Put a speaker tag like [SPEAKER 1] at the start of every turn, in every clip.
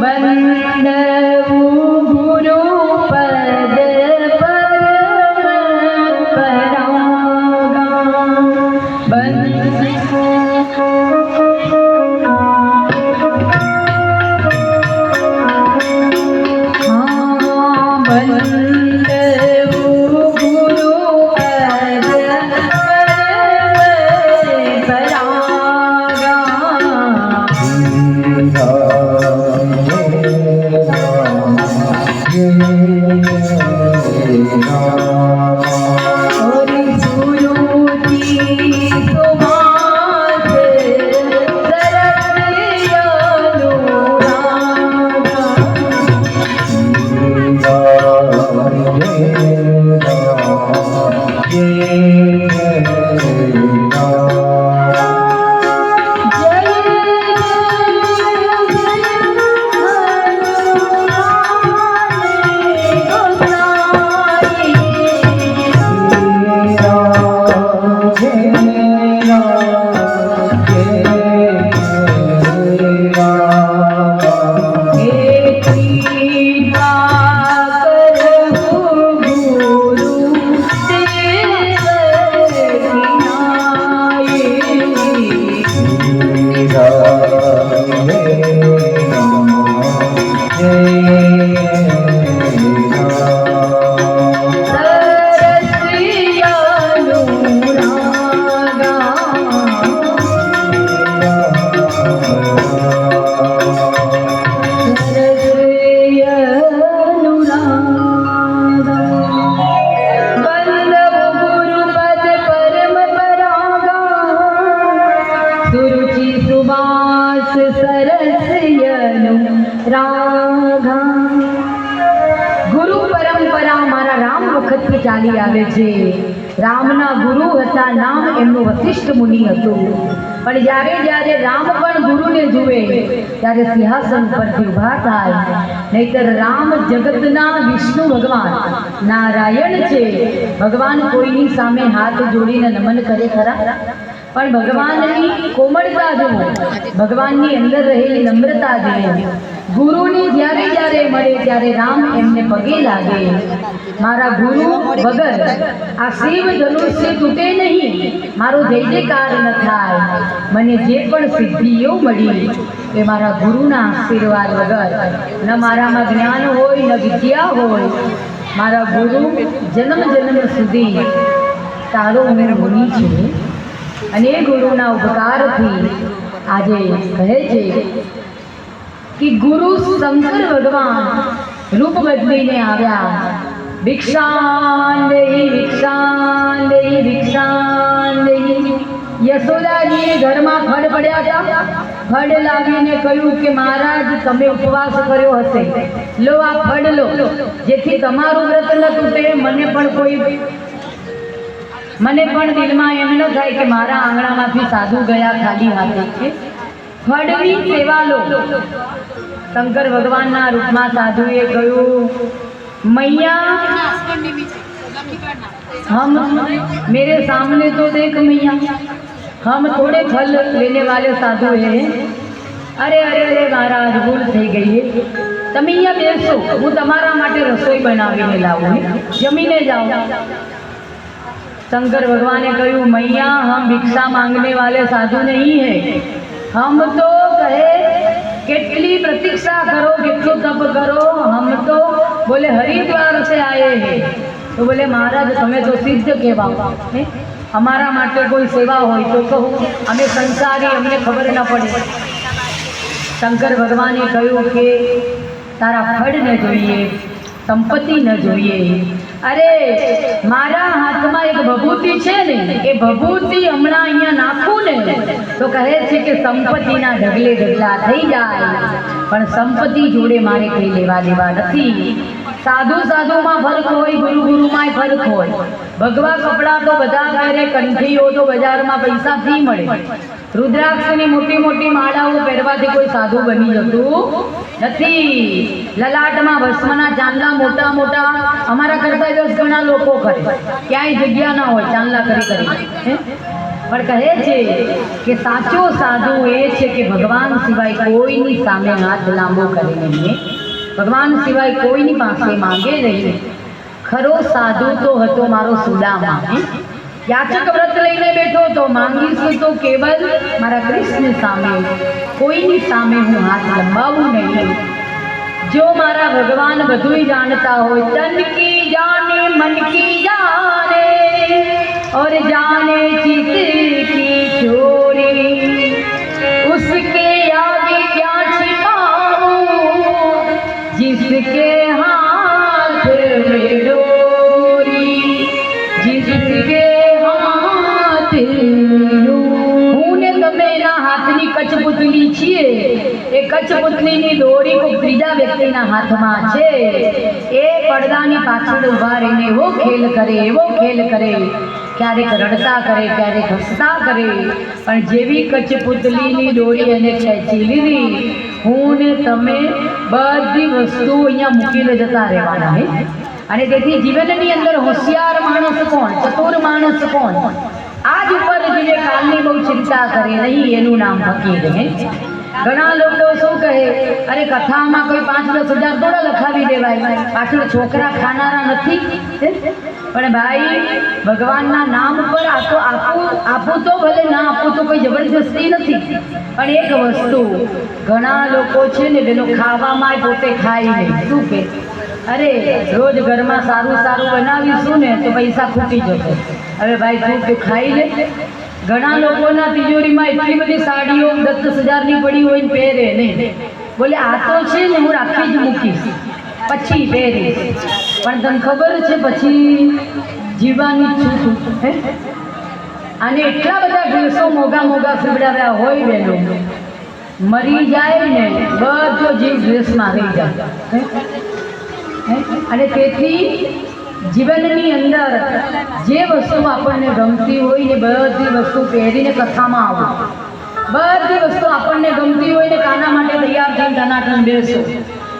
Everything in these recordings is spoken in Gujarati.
[SPEAKER 1] बंद સરસયનું રાગા ગુરુ પરંપરા મારા રામ વખતથી ચાલી આવે છે રામના ગુરુ હતા નામ એમનું વશિષ્ઠ મુનિ હતું પણ જ્યારે જ્યારે રામ પણ ગુરુને જુએ ત્યારે સિંહાસન પરથી ઊભા થાય નહીતર રામ જગતના વિષ્ણુ ભગવાન નારાયણ છે ભગવાન કોઈની સામે હાથ જોડીને નમન કરે ખરા પણ ભગવાનની કોમળતા જુઓ ભગવાનની અંદર રહેલી નમ્રતા જુઓ ગુરુની જ્યારે જ્યારે મળે ત્યારે રામ એમને પગે લાગે. મારા ગુરુ વગર આ શિવ ધનુષ્ય તૂટે નહીં, મારો જય જયકાર ન થાય. મને જે પણ સિદ્ધિઓ મળી, એ મારા ગુરુના આશીર્વાદ વગર. ન મારામાં જ્ઞાન હોય, ન વિદ્યા હોય. મારા ગુરુ જન્મ જન્મ સુધી તારો મેં મુનિ છું. અને ગુરુના ઉપકારથી આજે કહે છે કે ગુરુ શંકર ભગવાન રૂપ બદલીને આવ્યા. ભિક્ષાંદેહી ભિક્ષાંદેહી ભિક્ષાંદેહી યશોદાજીએ ઘરમાં ફળ પડ્યા હતા. ફળ લાવીને કહ્યું કે મહારાજ, તમે ઉપવાસ કર્યો હશે. લો આ ફળ લો. જેથી તમારું વ્રત ન તૂટે, મને પણ કોઈ મને પણ દિલમાં એમ ન થાય કે મારા આંગણામાંથી સાધુ ગયા ખાલી હાથે. ખડવી સેવા લો. શંકર ભગવાનના રૂપમાં સાધુએ કહ્યું, મૈયા, હમ મેરે સામને તો દેખ મૈયા. હમ થોડે ફલ લેને વાલે સાધુ હે. અરે અરે અરે, મારા ભૂલ થઈ ગઈ તમે અહીંયા બેસો હું તમારા માટે રસોઈ બનાવીને લાવું જમીને જાઓ. शंकर भगवान ने कहूँ मैया हम भिक्षा मांगने वाले साधु नहीं है हम तो कहे કેટલી પ્રતીક્ષા કરો કેટલું તપ કરો હમ તો બોલે હરિદ્વાર से आए हैं તો બોલે મહારાજ તમે તો સિદ્ધ કહેવા હે? અમારા માટે કોઈ સેવા હોય તો કહું અમે સંસારી અમને ખબર ન પડે શંકર ભગવાને કહ્યું કે તારા ફળ ન જોઈએ સંપત્તિ ન જોઈએ. અરે, મારા હાથમાં એક ભભૂતિ છે ને, એ ભભૂતિ હમણાં અહીંયા નાખું ને, તો કહે છે કે સંપત્તિના ઢગલે ઢગલા થઈ જાય. પણ સંપત્તિ જોડે મારે કંઈ લેવા દેવા નથી. સાધુ સાધુમાં ફરક હોય, ગુરુ ગુરુમાંય ફરક હોય. ભગવા કપડાં તો બધા ઘરે કંઠીઓ તો બજારમાં પૈસાથી મળે. રુદ્રાક્ષની મોટી મોટી માળાઓ પહેરવાથી કોઈ સાધુ બની જતું નથી. લલાટમાં ભસ્મના ચાંદલા મોટા મોટા. અમારા કરતા દસ ઘણા લોકો કરે. ક્યાંય જગ્યા ના હોય, ચાંદલા કરી કરી પણ કહે છે કે સાચો સાધુ એ છે કે ભગવાન સિવાય કોઈની સામે હાથ લાંબો કરી નહીં ભગવાન સિવાય કોઈની પાસે માંગે નહીં. ખરો સાધુ તો હતો મારો સુદામા? યાચક વ્રત લઈને બેઠો તો માંગીશું તો કેવલ મારા કૃષ્ણ સામે કોઈની સામે હું હાથ લંબાવું નહીં જો મારા ભગવાન બધુંય જાણતા હોય તન કી જાને મન કી જાને और जाने चित की चोरी उसके आगे क्या छिपाऊं जिसके हाथ में છીએ. એ કચપુતલીની દોરી કોઈ ત્રીજા વ્યક્તિના હાથમાં છે. એ પડદાની પાછળ ઊભા રહીને એવો ખેલ કરે, એવો ખેલ કરે. ક્યારેક રડતા કરે, ક્યારેક હસતા કરે. પણ જેવી કચપુતલીની દોરી એને ખેંચી લીધી હું ને તમે બધી વસ્તુ અહીંયા મૂકીને જતા રહેવાના હે. અને તેથી જીવનની અંદર હોશિયાર માણસ કોણ? ચતુર માણસ કોણ? આજ ઉપર જે કાલની બહુ ચિંતા કરે નહીં એનું નામ ફકીર હે ઘણા લોકો શું કહે, અરે, કથામાં કોઈ પાંચ દસ હજાર થોડા લખાવી દેવાય. પાછળ છોકરા ખાનારા નથી. પણ ભાઈ, ભગવાનના નામ પર આ તો આપું આપું તો ભલે, ના આપું તો કોઈ જબરજસ્તી નથી. પણ એક વસ્તુ ઘણા લોકો છે ને, પેલો ખાવામાં પોતે ખાઈ લે શું કે અરે, રોજ ઘરમાં સારું સારું બનાવીશું ને, તો પૈસા ખૂટી જશે. હવે ભાઈ તું તું ખાઈ લે. ઘણા લોકોના તિજોરીમાં એટલી બધી સાડીઓ દસ દસ હજારની પડી હોય ને પહેરે ને બોલે, આ તો છે ને, હું રાખી જ મૂકીશ. પછી પહેરીશ. પણ તને ખબર છે, પછી જીવવાની જ છું હે? અને એટલા બધા દિવસો મોગા મોગા ફીવડાવ્યા હોય બેનો. મરી જાય ને, બધો જીવ ડ્રેસમાં રહી જાય? અને તેથી જીવનની અંદર જે વસ્તુ આપણને ગમતી હોય ને બધી વસ્તુ પહેરીને કથામાં આવો. બધી વસ્તુ આપણને ગમતી હોય ને કાના માટે તૈયાર થઈને ટનાટન બેસો.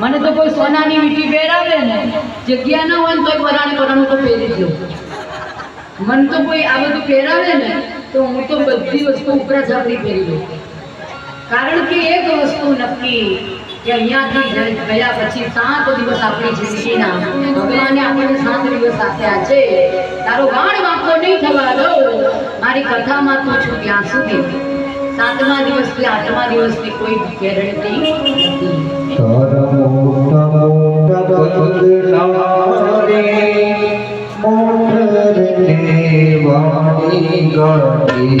[SPEAKER 1] મને તો કોઈ સોનાની વીટી પહેરાવે ને, જગ્યા ના હોય તોય પરાણે પરાણું તો પહેરી દઉં મને તો કોઈ આ બધું પહેરાવે ને, તો હું તો બધી વસ્તુ ઉપરા ઝાપડી પહેરી દઉં કારણ કે એક વસ્તુ નક્કી કે અહીંયાથી ગયા પછી સાત દિવસ આપણી જિંદગીના. ભગવાને આપણને સાત દિવસ આપ્યા છે. તારો વાણ વાંકો નહીં થવા દઉં મારી કથામાં તું છું ત્યાં સુધી. સાતમા દિવસથી આઠમા દિવસની કોઈ ગેરંટી નથી
[SPEAKER 2] મોટર વાણી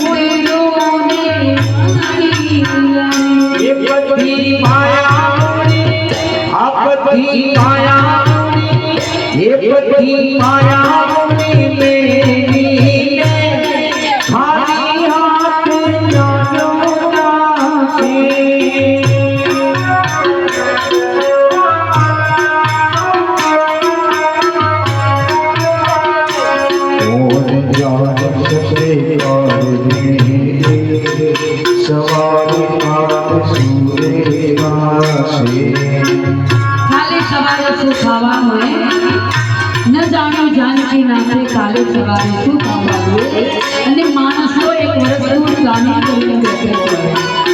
[SPEAKER 2] એ
[SPEAKER 1] જાનકી નામે કાલે સવારે શું ખાવાનું અને માણસો એક વસ્તુ જાણી કરીને